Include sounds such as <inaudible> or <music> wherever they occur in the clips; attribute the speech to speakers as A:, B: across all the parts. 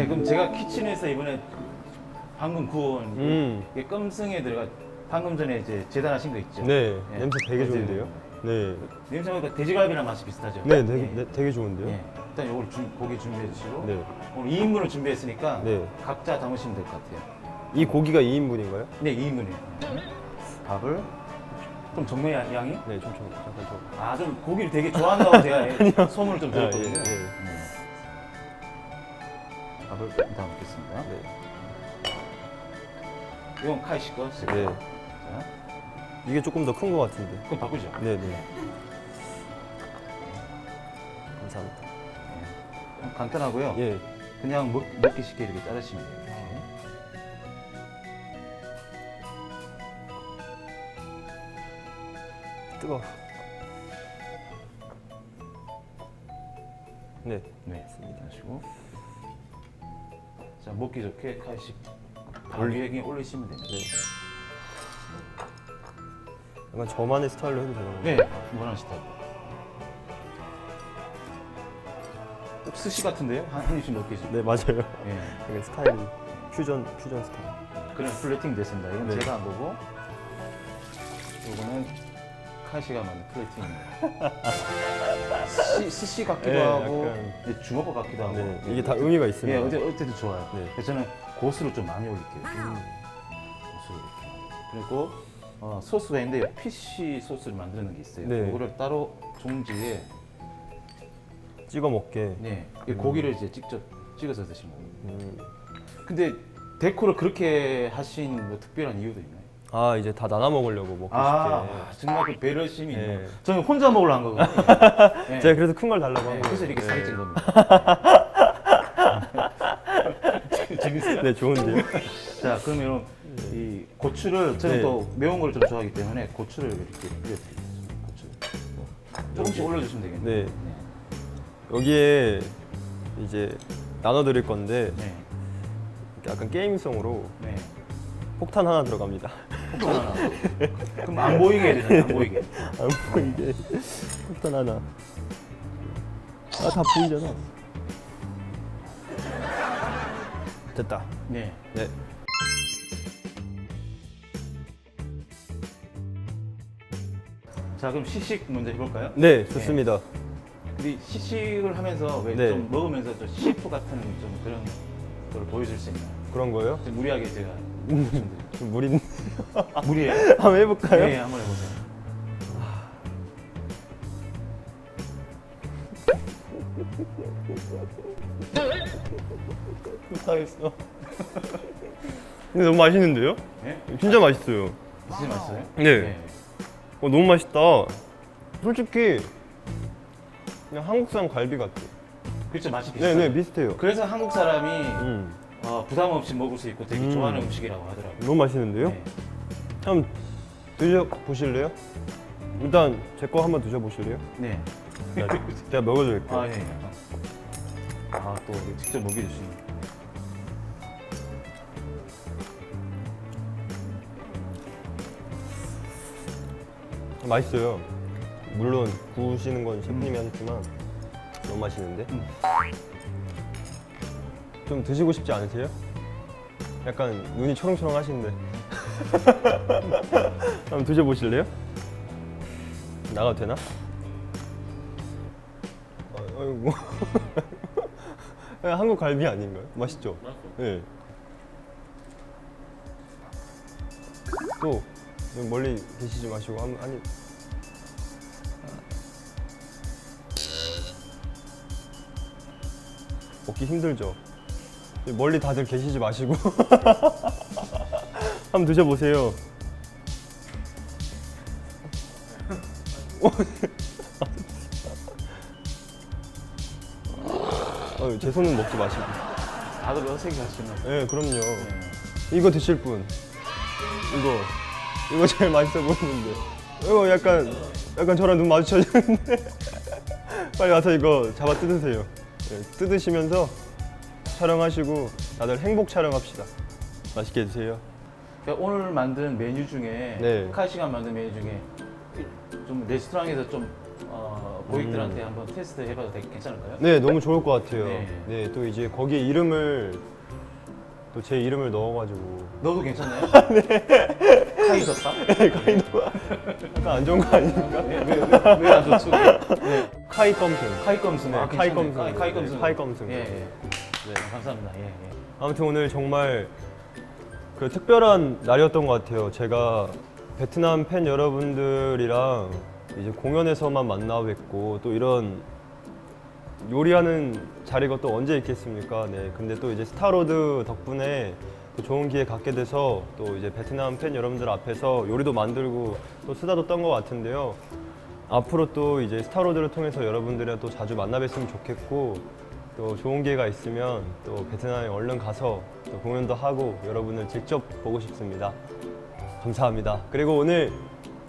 A: 지금 제가 키친에서 이번에 방금 구운
B: 음.
A: 이게 끔승에 들어가 방금 전에 이제 재단하신 거 있죠?
B: 네,
A: 예.
B: 냄새 되게 좋은데요. 네.
A: 냄새 보니까 돼지갈비랑 맛이 비슷하죠?
B: 네, 되게,
A: 예.
B: 네, 되게 좋은데요.
A: 예. 일단 요걸 준- 고기 준비해 주시고
B: 네.
A: 오늘 2인분을 준비했으니까
B: 네.
A: 각자 담으시면 될 것 같아요.
B: 이 고기가 2인분인가요?
A: 네, 2인분이에요. 밥을 좀 적네 양- 양이?
B: 네, 좀, 좀, 잠깐 좀.
A: 아, 좀 고기를 되게 좋아한다고 제가 <laughs> 소문을 좀 들었거든요.
B: 아, 예, 예.
A: 네. 밥을 일단 먹겠습니다.
B: 네.
A: 이건 카이 씨 거.
B: 네.
A: 자,
B: 이게 조금 더 큰 것 같은데.
A: 그럼 바꾸죠.
B: 네, 네. 감사합니다.
A: 좀 간단하고요.
B: 예.
A: 그냥 먹, 먹기 쉽게 이렇게 자르시면 돼요. 이렇게.
B: 뜨거. 네.
A: 네, 하시고. 자, 먹기 좋게 밥 위에 그냥 올리시면 됩니다.
B: 네. 약간 저만의 스타일로 해도 되나요?
A: 네, 원하는 스타일. 꼭 스시 같은데요? 한, 한 입씩 먹기 좀.
B: 네, 맞아요.
A: 예.
B: 약간 스타일이 퓨전 퓨전 스타일.
A: 그런 플레이팅 됐습니다. 이건
B: 네.
A: 제가 안 보고 이거는 카시가 만든 플레이팅입니다. 스시, 스시 같기도
B: 네,
A: 하고
B: 약간.
A: 네, 중어밥 같기도 하고
B: 네, 이게 다 의미가
A: 예,
B: 있습니다.
A: 어때, 어때도 좋아요.
B: 네.
A: 그래서 저는 고수를 좀 많이 올릴게요.
B: 음.
A: 고수를 이렇게. 그리고 어, 소스가 있는데 피쉬 소스를 만드는 게 있어요.
B: 네.
A: 그거를 따로 종지에
B: 찍어 먹게.
A: 네, 이 고기를 이제 직접 찍어서 드시는 거예요.
B: 음.
A: 근데 데코를 그렇게 하신 뭐 특별한 이유도 있나요?
B: 아 이제 다 나눠 먹으려고 먹고
A: 아,
B: 싶게.
A: 정말 그 배려심이
B: 네.
A: 있네요. 저는 혼자 먹으려 한 거거든요. <laughs> 네.
B: 제가 그래서 큰 걸 달라고
A: 네,
B: 한 거예요.
A: 그래서 이렇게
B: 네.
A: 찐 겁니다. <laughs> 재밌어요?
B: 네 좋은데요.
A: 자, 그러면 이 고추를 저는
B: 네.
A: 또 매운 걸 좀 좋아하기 때문에 고추를 이렇게 뿌려드릴게요. 고추. 조금씩 올려주시면 되겠네요.
B: 네. 여기에 이제 나눠 드릴 건데
A: 네.
B: 약간 게임성으로
A: 네.
B: 폭탄 하나 들어갑니다.
A: 폭탄 하나. 그럼 안 보이게 해야 되잖아요. 안 보이게.
B: 안 보이게 폭탄 하나. 아 다 보이잖아. 됐다.
A: 네.
B: 네.
A: 자, 그럼 시식 먼저 해볼까요?
B: 네 좋습니다.
A: 근데 시식을 하면서 왜
B: 네.
A: 좀 먹으면서 좀 셰프 같은 좀 그런 걸 보여줄 수 있나요?
B: 그런 거예요?
A: 좀 무리하게 제가.
B: 좀 무리 <laughs>
A: 무리해요?
B: 한번 해볼까요?
A: 네, 한번 해보세요.
B: 못하겠어. 근데 너무 맛있는데요?
A: 네?
B: 진짜 맛있어요.
A: 진짜 맛있어요?
B: 네. 어, 너무 맛있다. 솔직히 그냥 한국산 갈비 같아.
A: 그렇죠, 맛이 비슷해요.
B: 네네 비슷해요.
A: 그래서 한국 사람이
B: 음,
A: 어, 부담 없이 먹을 수 있고 되게
B: 음.
A: 좋아하는 음식이라고 하더라고요.
B: 너무 맛있는데요?
A: 네.
B: 한번 드셔 보실래요? 일단 제 거 한번 드셔 보실래요?
A: 네.
B: 제가 먹어드릴게요.
A: 아, 예. 예. 아, 또 이렇게 직접 먹여주시는.
B: 맛있어요. 물론 구우시는 건 셰프님이 하셨지만 너무 맛있는데.
A: 음.
B: 좀 드시고 싶지 않으세요? 약간 눈이 초롱초롱 하시는데. <laughs> 한번 드셔보실래요? 나가도 되나? 아, 아이고. 그냥 <laughs> 한국 갈비 아닌가요? 맛있죠? 네. 또 멀리 계시지 마시고 한, 한 입. 먹기 힘들죠? 멀리 다들 계시지 마시고 <laughs> 한번 드셔보세요. <laughs> 어, 제 손은 먹지 마시고.
A: 다들 어색해 하시는.
B: 네, 그럼요.
A: 네.
B: 이거 드실 분. 이거. 이거 제일 맛있어 보이는데. 이거 약간, 약간 저랑 눈 마주쳐지는데. <laughs> 빨리 와서 이거 잡아 뜯으세요. 네, 뜯으시면서 촬영하시고 다들 행복 촬영합시다. 맛있게 드세요.
A: 그러니까 오늘 만든 메뉴 중에
B: 네.
A: 카이 씨가 만든 메뉴 중에 좀 레스토랑에서 좀 어, 고객들한테 한번 테스트 해봐도 되게 괜찮을까요?
B: 네, 너무 좋을 것 같아요.
A: 네.
B: 네, 또 이제 거기에 이름을 또 제 이름을 넣어가지고
A: 너도 괜찮나요? <laughs> 네. 카이 졌다? <laughs>
B: 약간 안 좋은 거 아닙니까?
A: 왜안 좋죠? 네.
B: 카이 껌승.
A: 카이.
B: 네,
A: 아,
B: 카이
A: 괜찮네.
B: 껌승.
A: 카이, 카이.
B: 네, 카이 껌승.
A: 예, 예. 네, 감사합니다. 예, 예.
B: 아무튼 오늘 정말 그 특별한 날이었던 것 같아요. 제가 베트남 팬 여러분들이랑 이제 공연에서만 만나 뵙고 또 이런 요리하는 자리가 또 언제 있겠습니까? 네. 근데 또 이제 스타로드 덕분에 또 좋은 기회 갖게 돼서 또 이제 베트남 팬 여러분들 앞에서 요리도 만들고 또 수다도 떤 것 같은데요. 앞으로 또 이제 스타로드를 통해서 여러분들이랑 또 자주 만나 뵀으면 좋겠고 또 좋은 기회가 있으면 또 베트남에 얼른 가서 또 공연도 하고 여러분을 직접 보고 싶습니다. 감사합니다. 그리고 오늘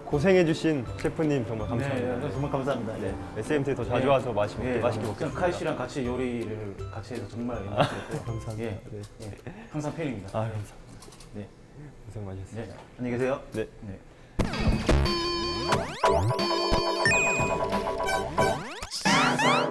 B: 고생해주신 셰프님 정말 감사합니다.
A: 네, 정말 감사합니다. 네.
B: SMT 더 자주 와서 맛있,
A: 예,
B: 맛있게 먹겠습니다.
A: 카이 씨랑 같이 요리를 같이 해서 정말 행복했고 <laughs>
B: 감사합니다.
A: 예,
B: 네.
A: 예, 항상 팬입니다.
B: 아, 감사합니다.
A: 네,
B: 고생 많으셨습니다.
A: 네, 안녕히 계세요.
B: 네.
A: 네.